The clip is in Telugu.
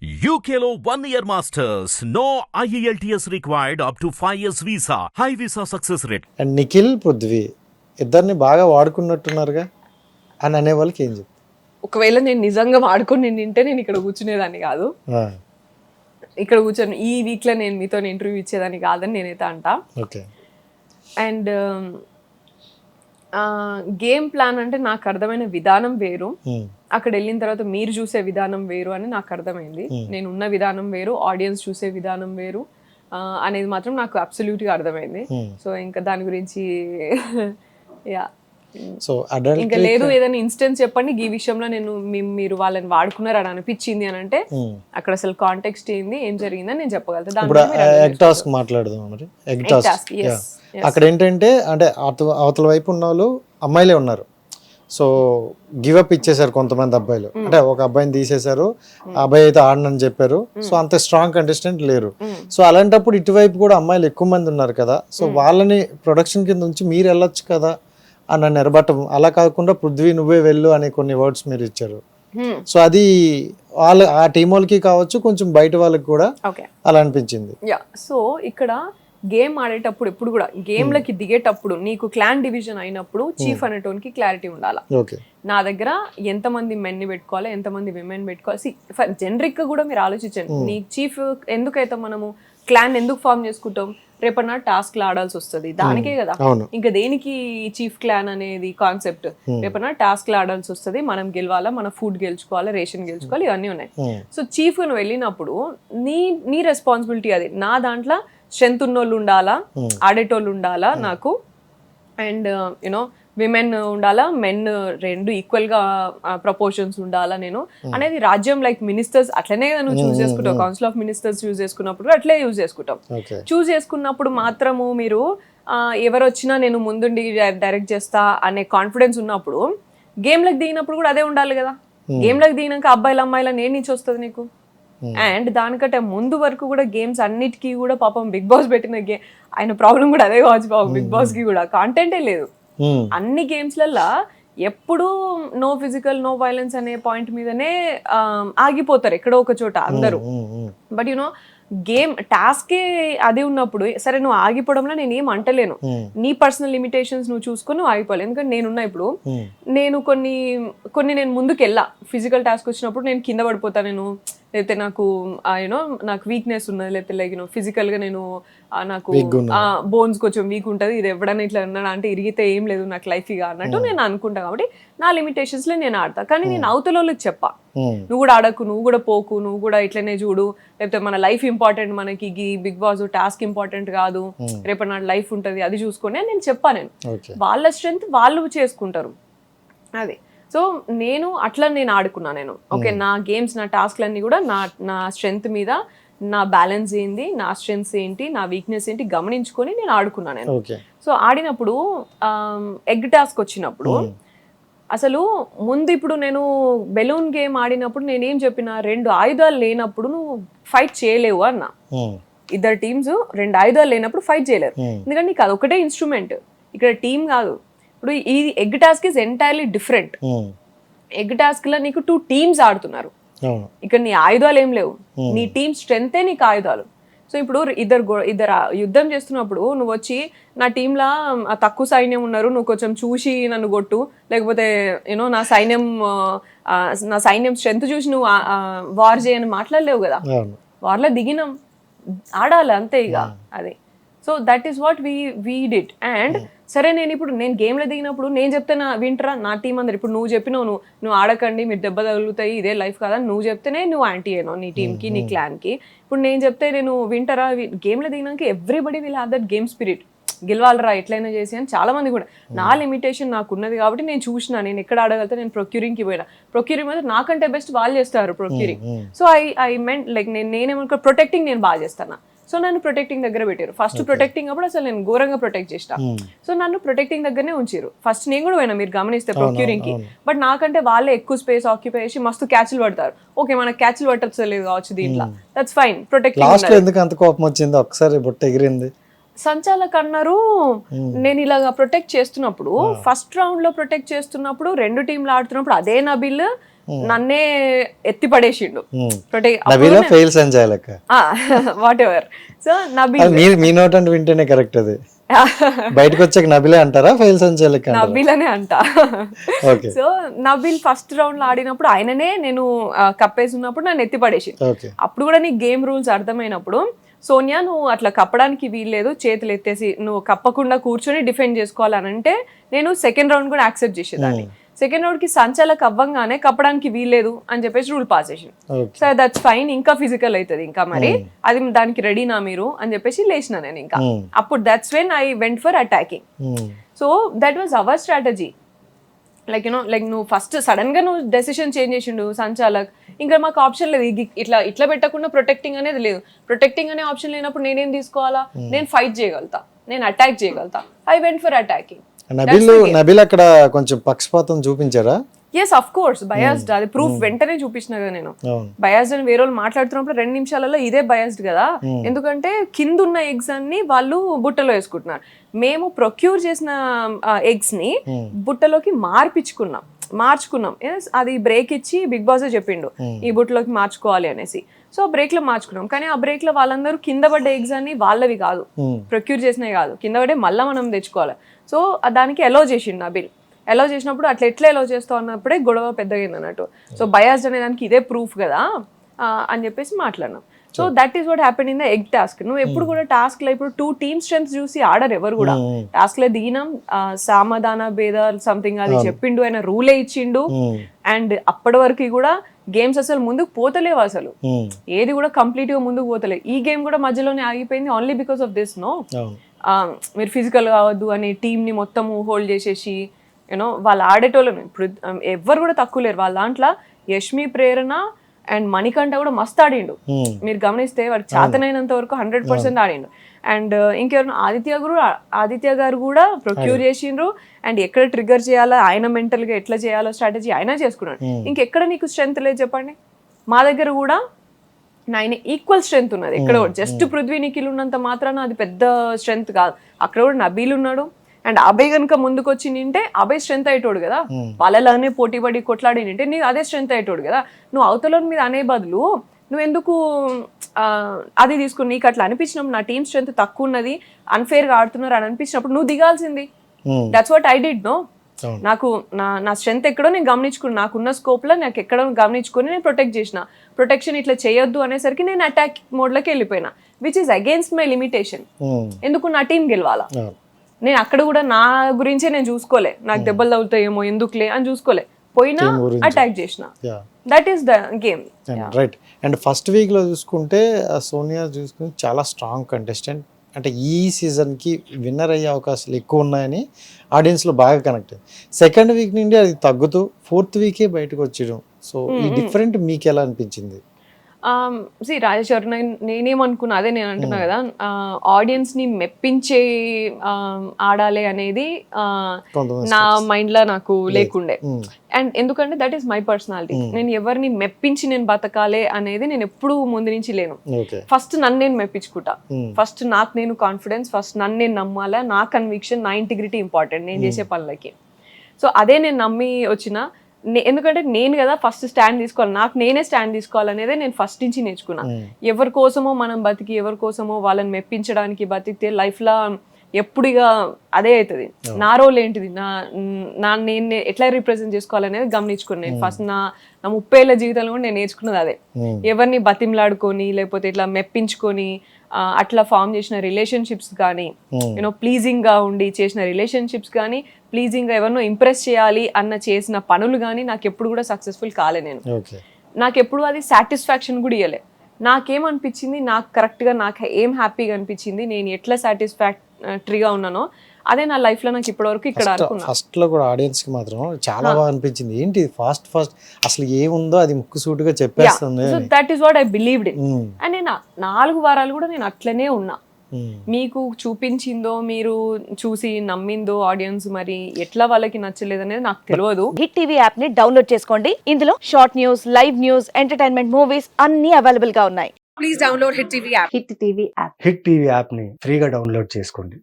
One year masters. No E IELTS required up to 5 years visa. High visa success rate. And Nikhil Prithvi ఇద్దరిని బాగా వాడుకున్నట్టున్నారుగా అని అనే వాళ్ళకి ఏం చెప్తారు ఒకవేళ నేను నిజంగా వాడుకొని నేను తింటే నేను ఇక్కడ కూర్చునేదాన్ని కాదు ఆ, ఇక్కడ కూర్చొని ఈ వీక్లో నేను మీతో ఇంటర్వ్యూ ఇచ్చేదాన్ని కాదని నేనైతే అంటా ఓకే అండ్ గేమ్ ప్లాన్ అంటే నాకు అర్థమైన విధానం వేరు. ఉమ్, అక్కడ వెళ్ళిన తర్వాత మీరు చూసే విధానం వేరు అని నాకు అర్థమైంది. నేను ఉన్న విధానం వేరు ఆడియన్స్ చూసే విధానం వేరు అనేది మాత్రం నాకు అబ్సల్యూట్గా అర్థమైంది. Hmm. సో ఇంకా దాని గురించి యా సో అడల్ట్ ఇంకా లేదు ఏదైనా ఇన్స్టెన్స్ చెప్పండి ఈ విషయంలో నేను మీరు వాళ్ళని వాడుకున్నారు అని అనిపించింది అని అంటే అక్కడ అసలు కాంటెక్స్ట్ ఏంది ఏం జరిగిందని నేను చెప్పగలుగుతా. దాని ఇప్పుడు ఎగ్ టాస్క్ మాట్లాడదాం మరి? Egg task. అక్కడ ఏంటంటే అంటే అవతల వైపు ఉన్న వాళ్ళు అమ్మాయిలే ఉన్నారు. సో గివ్ అప్ ఇచ్చేసారు కొంతమంది అబ్బాయిలు. Hmm. అంటే ఒక అబ్బాయిని తీసేశారు ఆ అబ్బాయి అయితే ఆడనని చెప్పారు. సో అంత స్ట్రాంగ్ కంటెస్టెంట్ లేరు. Hmm. సో అలాంటప్పుడు ఇటువైపు కూడా అమ్మాయిలు ఎక్కువ మంది ఉన్నారు కదా. So Hmm. వాళ్ళని ప్రొడక్షన్ కింద ఉంచి మీరు వెళ్ళొచ్చు కదా. అని నన్ను ఎరబట్టం అలా కాకుండా పృథ్వీ నువ్వే వెళ్ళు అనే కొన్ని వర్డ్స్ మీరు ఇచ్చారు. సో అది వాళ్ళ ఆ టీం వాళ్ళకి కావచ్చు కొంచెం బయట వాళ్ళకి కూడా ఓకే. అలా అనిపించింది. యా. సో ఇక్కడ గేమ్ ఆడేటప్పుడు ఎప్పుడు కూడా గేమ్లకి దిగేటప్పుడు నీకు క్లాన్ డివిజన్ అయినప్పుడు చీఫ్ అనేటోనికి క్లారిటీ ఉండాలా? ఓకే. నా దగ్గర ఎంతమంది మెన్ని పెట్టుకోవాలి ఎంతమంది విమెన్ పెట్టుకోవాలి? జనరిక్గా కూడా మీరు ఆలోచించండి. నీ చీఫ్ ఎందుకైతే మనము క్లాన్ ఎందుకు ఫామ్ చేసుకుంటాం? రేపటి నాడు టాస్క్ ఆడాల్సి వస్తుంది. దానికే కదా. అవును. ఇంకా దేనికి చీఫ్ క్లాన్ అనేది కాన్సెప్ట్ రేపటి టాస్క్ ఆడాల్సి వస్తుంది. మనం గెలవాలా? మన ఫుడ్ గెలుచుకోవాలి? రేషన్ గెలుచుకోవాలి? ఇవన్నీ ఉన్నాయి. Hmm. సో చీఫ్ నువ్వు వెళ్ళినప్పుడు నీ నీ రెస్పాన్సిబిలిటీ అది. నా దాంట్లో స్ట్రెంత్ ఉన్నోళ్ళు ఉండాలా? ఆడేటోళ్ళు ఉండాలా? నాకు. అండ్ యునో విమెన్ ఉండాలా మెన్ రెండు ఈక్వల్గా ప్రపోర్షన్స్ ఉండాలా నేను. అనేది రాజ్యం లైక్ మినిస్టర్స్ అట్లనే కదా నువ్వు చూస్ చేసుకుంటావు. కౌన్సిల్ ఆఫ్ మినిస్టర్స్ చూస్ చేసుకున్నప్పుడు అట్లే యూజ్ చేసుకుంటాం. చూస్ చేసుకున్నప్పుడు మాత్రము మీరు ఎవరు వచ్చినా నేను ముందుండి డైరెక్ట్ చేస్తా అనే కాన్ఫిడెన్స్ ఉన్నప్పుడు గేమ్లకు దిగినప్పుడు కూడా అదే ఉండాలి కదా. గేమ్లకు దిగినాక అబ్బాయిలు అమ్మాయిల నేను నుంచి వస్తుంది నీకు. అండ్ దానికంటే ముందు వరకు కూడా గేమ్స్ అన్నిటికీ కూడా పాపం బిగ్ బాస్ పెట్టిన గే ఆయన ప్రాబ్లం కూడా అదే కావచ్చు పాపం బిగ్ బాస్కి కూడా. కాంటెంటే లేదు. Hmm. అన్ని గేమ్స్లల్లో ఎప్పుడు నో ఫిజికల్ నో వైలెన్స్ అనే పాయింట్ మీదనే ఆగిపోతారు ఎక్కడో ఒక చోట అందరూ Hmm, hmm. But you know game టాస్కే అది ఉన్నప్పుడు సరే నువ్వు ఆగిపోవడంలో నేను ఏం అంటలేను Hmm. నీ పర్సనల్ లిమిటేషన్స్ నువ్వు చూసుకొని నువ్వు ఆగిపోవాలి ఎందుకంటే నేనున్నా ఇప్పుడు Hmm. నేను కొన్ని కొన్ని నేను ముందుకు వెళ్ళా ఫిజికల్ టాస్క్ వచ్చినప్పుడు నేను కింద పడిపోతా నేను లేకపోతే నాకు యూనో నాకు వీక్నెస్ ఉన్నది లేకపోతే లైక్ యూనో ఫిజికల్గా నేను నాకు. బోన్స్ కొంచెం వీక్ ఉంటుంది ఇది ఎవడన్నా ఇట్లా అన్నాడు అంటే ఇరిగితే ఏం లేదు నాకు లైఫ్ ఇక అన్నట్టు నేను అనుకుంటా కాబట్టి నా లిమిటేషన్స్లో నేను ఆడతా. కానీ నేను అవతల వాళ్ళకి చెప్పా. Hmm. నువ్వు కూడా ఆడకు నువ్వు కూడా పోకు నువ్వు కూడా ఇట్లనే చూడు. లేకపోతే మన లైఫ్ ఇంపార్టెంట్ మనకి ఈ బిగ్ బాస్ టాస్క్ ఇంపార్టెంట్ కాదు. రేపు నా లైఫ్ ఉంటుంది అది చూసుకొని నేను చెప్పా నేను. వాళ్ళ స్ట్రెంత్ వాళ్ళు చేసుకుంటారు. అది. సో నేను అట్లా నేను ఆడుకున్నా నేను. ఓకే నా గేమ్స్ నా టాస్క్లన్నీ కూడా నా నా స్ట్రెంత్ మీద నా బ్యాలెన్స్ ఏంది నా స్ట్రెంగ్స్ ఏంటి నా వీక్నెస్ ఏంటి గమనించుకొని నేను ఆడుకున్నా నేను. సో ఆడినప్పుడు ఎగ్ టాస్క్ వచ్చినప్పుడు అసలు ముందు ఇప్పుడు నేను బెలూన్ గేమ్ ఆడినప్పుడు నేనేం చెప్పిన రెండు ఆయుధాలు లేనప్పుడు నువ్వు ఫైట్ చేయలేవు అన్న. Hmm. ఇద్దరు టీమ్స్ రెండు ఆయుధాలు లేనప్పుడు ఫైట్ చేయలేరు. Hmm. ఎందుకంటే నీకు అదొకటే ఇన్స్ట్రుమెంట్ ఇక్కడ టీం కాదు. ఇప్పుడు ఈ egg task is entirely different. Egg టాస్క్లో నీకు టూ టీమ్స్ ఆడుతున్నారు. ఇక్కడ నీ ఆయుధాలు ఏం లేవు. నీ టీమ్ స్ట్రెంతే నీకు ఆయుధాలు. సో ఇప్పుడు ఇద్దరు ఇద్దరు యుద్ధం చేస్తున్నప్పుడు నువ్వు వచ్చి నా టీంలో తక్కువ సైన్యం ఉన్నారు నువ్వు కొంచెం చూసి నన్ను కొట్టు. లేకపోతే యూనో నా సైన్యం నా సైన్యం స్ట్రెంత్ చూసి నువ్వు వార్ చేయని మాట్లాడలేవు కదా. వార్లో దిగినాం. ఆడాలి అంతే ఇక. అది. So that is what we we did and సరే నేను ఇప్పుడు నేను గేమ్లో దిగినప్పుడు నేను చెప్తే నా వింటరా? నా టీం అందరు ఇప్పుడు నువ్వు చెప్పినావు నువ్వు నువ్వు ఆడకండి మీరు దెబ్బ తగులుతాయి ఇదే లైఫ్ కదా నువ్వు చెప్తేనే నువ్వు యాంటీ అయినావు నీ టీంకి నీ క్లాన్కి ఇప్పుడు నేను చెప్తే నేను వింటరా? గేమ్లో దిగినాక everybody will have that game spirit గెలవాలరా ఎట్లయినా చేసి అని చాలా మంది కూడా. నా లిమిటేషన్ నాకు ఉన్నది కాబట్టి నేను చూసిన నేను ఎక్కడ ఆడగలితే నేను ప్రొక్యూరింగ్కి పోయినా. ప్రొక్యూరింగ్ మీద నాకంటే బెస్ట్ వాళ్ళు చేస్తారు procuring so I I meant like నేను నేనేమనుకో ప్రొటెక్టింగ్ నేను బాగా చేస్తాను. సో నన్ను ప్రొటెక్టింగ్ దగ్గర పెట్టారు. ఫస్ట్ ప్రొటెక్టింగ్ అప్పుడు అసలు నేను ఘోరంగా ప్రొటెక్ట్ చేసిన సో నన్ను ప్రొటెక్టింగ్ దగ్గరనే ఉంచారు ఫస్ట్ నేను కూడా పోయినా మీరు గమనిస్తే ప్రొక్యూరింగ్కి. బట్ నాకంటే వాళ్ళే ఎక్కువ స్పేస్ ఆక్యుపై చేసి మస్తు క్యాచ్లు పడతారు. ఓకే మనకు క్యాచ్లు పట్టలేదు కావచ్చు దీంట్లో. దట్స్ ఫైన్ ప్రొటెక్టింగ్ ఎందుకు అంత కోపం వచ్చింది ఒకసారి బుట్ట ఎగిరింది. సంచాలక్ అన్నారు నేను ఇలాగా ప్రొటెక్ట్ చేస్తున్నప్పుడు ఫస్ట్ రౌండ్లో ప్రొటెక్ట్ చేస్తున్నప్పుడు రెండు టీంలు ఆడుతున్నప్పుడు అదే నబిల్ నన్నే ఎత్తి పడేసిండు. ప్రొటెక్ట్ ఫెయిల్ లెక్క వాట్ ఎవర్ సో నబీల్ మీ నోట్ అంటే వింటేనే కరెక్ట్ అది. బయటకు వచ్చాక నబిలే అంటారా ఫెయిల్ అంటారా? నబీల్ అనే అంట సో నబీల్ ఫస్ట్ రౌండ్లో ఆడినప్పుడు ఆయననే నేను కప్పేసి ఉన్నప్పుడు నన్ను ఎత్తి పడేసి అప్పుడు కూడా నీకు గేమ్ రూల్స్ అర్థమైనప్పుడు సోనియా నువ్వు అట్లా కప్పడానికి వీల్లేదు. చేతులు ఎత్తేసి నువ్వు కప్పకుండా కూర్చొని డిఫెండ్ చేసుకోవాలని అంటే నేను సెకండ్ రౌండ్ కూడా యాక్సెప్ట్ చేసేదాన్ని. సెకండ్ రౌండ్కి సంచాలకు అవ్వంగానే కప్పడానికి వీల్లేదు అని చెప్పేసి రూల్ పాస్ చేసింది ఓకే. So that's fine. ఇంకా ఫిజికల్ అవుతుంది ఇంకా మరి. అది దానికి రెడీనా మీరు అని చెప్పేసి లేచిన నేను ఇంకా. అప్పుడు that's when I went for attacking. So that was our strategy. Like you know like నువ్వు ఫస్ట్ సడన్గా నువ్వు డెసిషన్ చేంజ్ చేసిండు సంచాలక్ ఇంకా మాకు ఆప్షన్ లేదు. ఇట్లా ఇట్లా పెట్టకుండా ప్రొటెక్టింగ్ అనేది లేదు. ప్రొటెక్టింగ్ అనే ఆప్షన్ లేనప్పుడు నేనేం తీసుకోవాలా? నేను ఫైట్ చేయగలుగుతా. నేను attack చేయగలుగుతా. I went for attacking Nabeel Nabeel అక్కడ కొంచెం పక్షపాతం చూపించారా? ఎస్ అఫ్ కోర్స్ బయాస్డ్ అది ప్రూఫ్ వెంటనే చూపించిన కదా నేను. బయాస్డ్ అని వేరే వాళ్ళు మాట్లాడుతున్నప్పుడు రెండు నిమిషాలలో ఇదే బయాస్డ్ కదా. ఎందుకంటే కింద ఉన్న ఎగ్స్ అన్ని వాళ్ళు బుట్టలో వేసుకుంటున్నారు. మేము ప్రొక్యూర్ చేసిన ఎగ్స్ని బుట్టలోకి మార్పించుకున్నాం. మార్చుకున్నాం. అది బ్రేక్ ఇచ్చి బిగ్ బాస్ చెప్పిండు. ఈ బుట్టలోకి మార్చుకోవాలి అనేసి. సో బ్రేక్లో మార్చుకున్నాం. కానీ ఆ బ్రేక్లో వాళ్ళందరూ కింద పడ్డ ఎగ్స్ అన్ని వాళ్ళవి కాదు. ప్రొక్యూర్ చేసినవి కాదు. కింద పడే మళ్ళీ మనం తెచ్చుకోవాలి. సో దానికి ఎలో చేసిండు నా బిల్ ఎలో చేసినప్పుడు అట్లా ఎట్లా ఎలో చేస్తావు అన్నప్పుడే గొడవ పెద్దగైంది అన్నట్టు. సో బయాస్డ్ అనే దానికి ఇదే ప్రూఫ్ కదా. అని చెప్పేసి మాట్లాడినాం. So that is what happen in the egg task నువ్వు ఎప్పుడు కూడా టాస్క్లో ఇప్పుడు టూ టీమ్ స్ట్రెంగ్స్ చూసి ఆడరు ఎవరు కూడా. టాస్క్లో దిగినాం సామధాన భేద సంథింగ్ అది చెప్పిండు ఆయన రూలే ఇచ్చిండు. అండ్ అప్పటి వరకు కూడా గేమ్స్ అసలు ముందుకు పోతలేవు అసలు. ఏది కూడా కంప్లీట్గా ముందుకు పోతలేదు ఈ గేమ్ కూడా మధ్యలోనే ఆగిపోయింది only because of this no మీరు ఫిజికల్ కావద్దు అని టీంని మొత్తం హోల్డ్ చేసేసి యూనో వాళ్ళు ఆడేటోళ్ళను ఇప్పుడు ఆ, ఎవ్వరు కూడా తక్కువ లేరు. వాళ్ళ దాంట్లో యష్మి ప్రేరణ అండ్ మణికంఠ కూడా మస్తు ఆడిండు. ఉమ్. మీరు గమనిస్తే వాడు చేతనైనంత వరకు హండ్రెడ్ పర్సెంట్ ఆడిండు. అండ్ ఇంకెవరు ఆదిత్య గారు ఆదిత్య గారు కూడా ప్రొక్యూర్ చేసిండ్రు. అండ్ ఎక్కడ ట్రిగర్ చేయాలో ఆయన mental గా ఎట్లా చేయాలో స్ట్రాటజీ ఆయన చేసుకున్నాడు. ఇంకెక్కడ నీకు స్ట్రెంత్ లేదు చెప్పండి? మా దగ్గర కూడా నైన్ ఈక్వల్ స్ట్రెంత్ ఉన్నది. ఎక్కడ జస్ట్ పృథ్వీ నిఖిల్ ఉన్నంత మాత్రాన అది పెద్ద స్ట్రెంత్ కాదు. అక్కడ కూడా నబీల్ ఉన్నాడు. అండ్ అభయ్ కనుక ముందుకు వచ్చి నింటే అభయ్ స్ట్రెంత్ అయ్యేటోడు కదా. వాళ్ళలానే పోటీ పడి కొట్లాడి నింటే నీకు అదే స్ట్రెంత్ అయ్యేటోడు కదా. నువ్వు అవతల మీద అనే బదులు నువ్వు ఎందుకు అది తీసుకుని నీకు అట్లా అనిపించినప్పుడు నా టీం స్ట్రెంత్ తక్కువ ఉన్నది అన్ఫేర్గా ఆడుతున్నారు అని అనిపించినప్పుడు నువ్వు దిగాల్సింది. That's what I did no. నాకు నా నా స్ట్రెంత్ ఎక్కడో నేను గమనించుకున్నా. నాకున్న స్కోప్లో నాకు ఎక్కడో గమనించుకొని నేను ప్రొటెక్ట్ చేసిన. ప్రొటెక్షన్ ఇట్లా చేయొద్దు అనేసరికి నేను అటాక్ మోడ్లోకి వెళ్ళిపోయినా which is against my limitation. ఎందుకు నా టీం గెలవాలా? నేను అక్కడ కూడా నా గురించే నేను చూసుకోలే. నాకు దెబ్బలు తగులుతాయేమో ఎందుకులే అని చూసుకోలే. పోయినా. అటాక్ చేసిన. That is the game right and first వీక్లో చూసుకుంటే ఆ సోనియా చూసుకుంటే చాలా స్ట్రాంగ్ కంటెస్టెంట్ అంటే ఈ సీజన్కి విన్నర్ అయ్యే అవకాశాలు ఎక్కువ ఉన్నాయని ఆడియన్స్లో బాగా కనెక్ట్ సెకండ్ వీక్ నుండి అది తగ్గుతూ ఫోర్త్ వీకే బయటకు వచ్చేయడం సో ఈ డిఫరెంట్ మీకు ఎలా అనిపించింది? సి రాజేశ్వర్ నేనేమనుకున్నా అదే నేను అంటున్నా కదా ఆడియన్స్ని మెప్పించే ఆడాలి అనేది నా మైండ్లో నాకు లేకుండే. అండ్ ఎందుకంటే దట్ ఈస్ మై పర్సనాలిటీ నేను ఎవరిని మెప్పించి నేను బతకాలి అనేది నేను ఎప్పుడూ ముందు నుంచి లేను. ఫస్ట్ నన్ను నేను మెప్పించుకుంటా. Hmm. ఫస్ట్ నాకు నేను కాన్ఫిడెన్స్ ఫస్ట్ నన్ను నేను నమ్మాలా నా కన్విక్షన్ నా ఇంటిగ్రిటీ ఇంపార్టెంట్ నేను చేసే పనులకి. సో అదే నేను నమ్మి వచ్చిన ఎందుకంటే నేను కదా ఫస్ట్ స్టాండ్ తీసుకోవాలి. నాకు నేనే స్టాండ్ తీసుకోవాలనేదే నేను ఫస్ట్ నుంచి నేర్చుకున్నా. ఎవరి కోసమో మనం బతికి ఎవరి కోసమో వాళ్ళని మెప్పించడానికి బతికితే లైఫ్లో ఎప్పుడు ఇక అదే అవుతుంది. నా రోల్ ఏంటిది? నా నా నేను ఎట్లా రిప్రజెంట్ చేసుకోవాలనేది గమనించుకున్నాను నేను. ఫస్ట్ నా నా ముప్పై ఏళ్ళ జీవితంలో కూడా నేను నేర్చుకున్నది అదే. ఎవరిని బతిమలాడుకొని లేకపోతే ఇట్లా మెప్పించుకొని అట్లా ఫామ్ చేసిన రిలేషన్షిప్స్ కానీ. యూనో ప్లీజింగ్గా ఉండి చేసిన రిలేషన్షిప్స్ కానీ ప్లీజింగ్గా ఎవరినో ఇంప్రెస్ చేయాలి అన్న చేసిన పనులు కానీ నాకు ఎప్పుడు కూడా సక్సెస్ఫుల్ కాలే నేను. నాకు ఎప్పుడు అది సాటిస్ఫాక్షన్ కూడా ఇవ్వలే నాకేమనిపించింది? నాకు కరెక్ట్గా నాకు ఏం హ్యాపీగా అనిపించింది? నేను ఎట్లా సాటిస్ఫాక్టరీగా ఉన్నానో అదే నా life లో నాకు ఇప్పటివరకు ఇక్కడ ఫస్ట్లో కూడా ఆడియన్స్కి మాత్రం చాలా బాగా అనిపించింది. ఏంటి ఫాస్ట్ ఫాస్ట్ అసలు ఏముందో అది ముక్కు సూటిగా చెప్పేస్తుంది that is what I believed in um. And నేను నాలుగు వారాలు కూడా నేను అట్లనే ఉన్నా. ఉమ్. మీకు చూపించిందో మీరు చూసి నమ్మిందో ఆడియన్స్ మరి ఎట్లా వాళ్ళకి నచ్చలేదనేది నాకు తెలియదు. హిట్ టీవీ యాప్ని డౌన్లోడ్ చేసుకోండి. ఇందులో short news live news entertainment movies అన్ని అవైలబుల్గా ఉన్నాయి. హిట్ టీవీ యాప్ని ఫ్రీగా డౌన్లోడ్ చేసుకోండి.